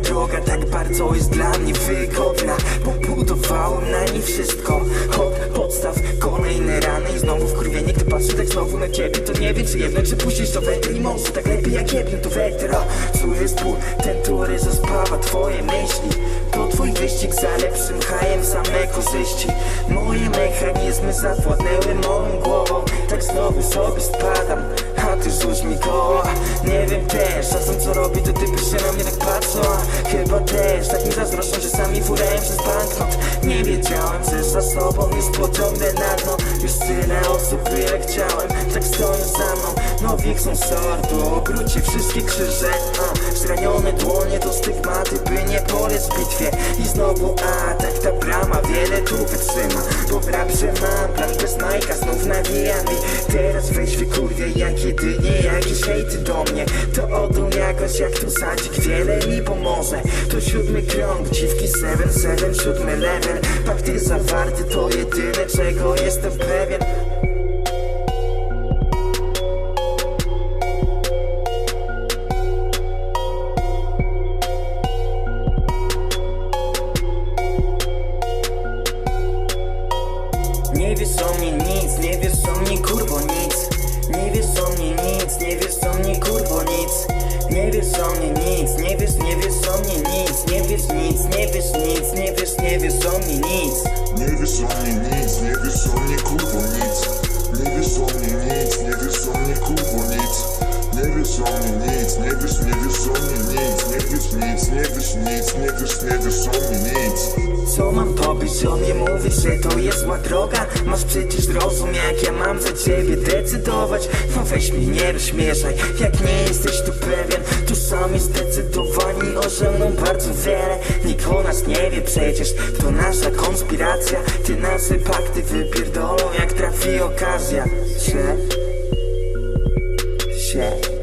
droga tak bardzo jest dla mnie wygodna. Pobudowałem na niej wszystko. Od podstaw kolejne rany. I znowu wkurwienie Gdy patrzę tak znowu na ciebie to nie wiem czy jedno Czy puścisz to węgiel i może tak lepiej jak jedno to wektor O, Czuję spół, ten tury zaspawa twoje myśli. To twój wyścig za lepszym hajem same korzyści Moje mechanizmy zawładnęły moją głową. Tak znowu sobie spadam a ty rzuć mi koło Nie wiem też, czasem co robi to typy się na mnie tak A chyba też, tak mi zazdroszczą, że sami furałem przez banknot Nie wiedziałem, że za sobą już pociągnę na dno. Już tyle osób, ile chciałem, tak stoją za mną. No wiek są sortu, obróci wszystkie krzyże. A, Zranione dłonie to stygmaty, by nie polec w bitwie. I znowu atak, ta brama wiele tu wytrzyma. Bo w raprze mam plan bez Majka, znów nawijam i Teraz weź wykurwie jak jedynie jakoś jak tu sadzik wiele mi pomoże? To siódmy krąg, dziwki 7-7, siódmy level. Pakt jest zawarty, to jedyne czego jestem pewien. Nie wiesz o mnie nic, nie wiesz o mnie kurwo nic. Nie wiesz o mnie nic, nie wiesz o mnie Nie wiesz o mnie nic, nie wiesz, nie wiesz o mnie nic Nie wiesz nic, nie wiesz nic, nie wiesz, nie wiesz o mnie nic Nie wiesz o mnie nic, nie wiesz o mnie kurwo nic Nie wiesz o mnie nic, nie wiesz o mnie kurwo nic Nie wiesz o mnie nic, nie wiesz, nie wiesz o mnie nic Nie wiesz nic, nie wiesz nic, nie wiesz, nie wiesz o mnie nic Co mam tobie, o mnie mówisz, że to jest zła droga Masz przecież rozum, jak ja mam za ciebie decydować No weź mnie, nie rozśmieszaj, jak nie jesteś tu pewien Tu sami zdecydowani osiągną bardzo wiele. Nikt o nas nie wie przecież, to nasza konspiracja. Ty nasze pakty wypierdolą, jak trafi okazja. Się, się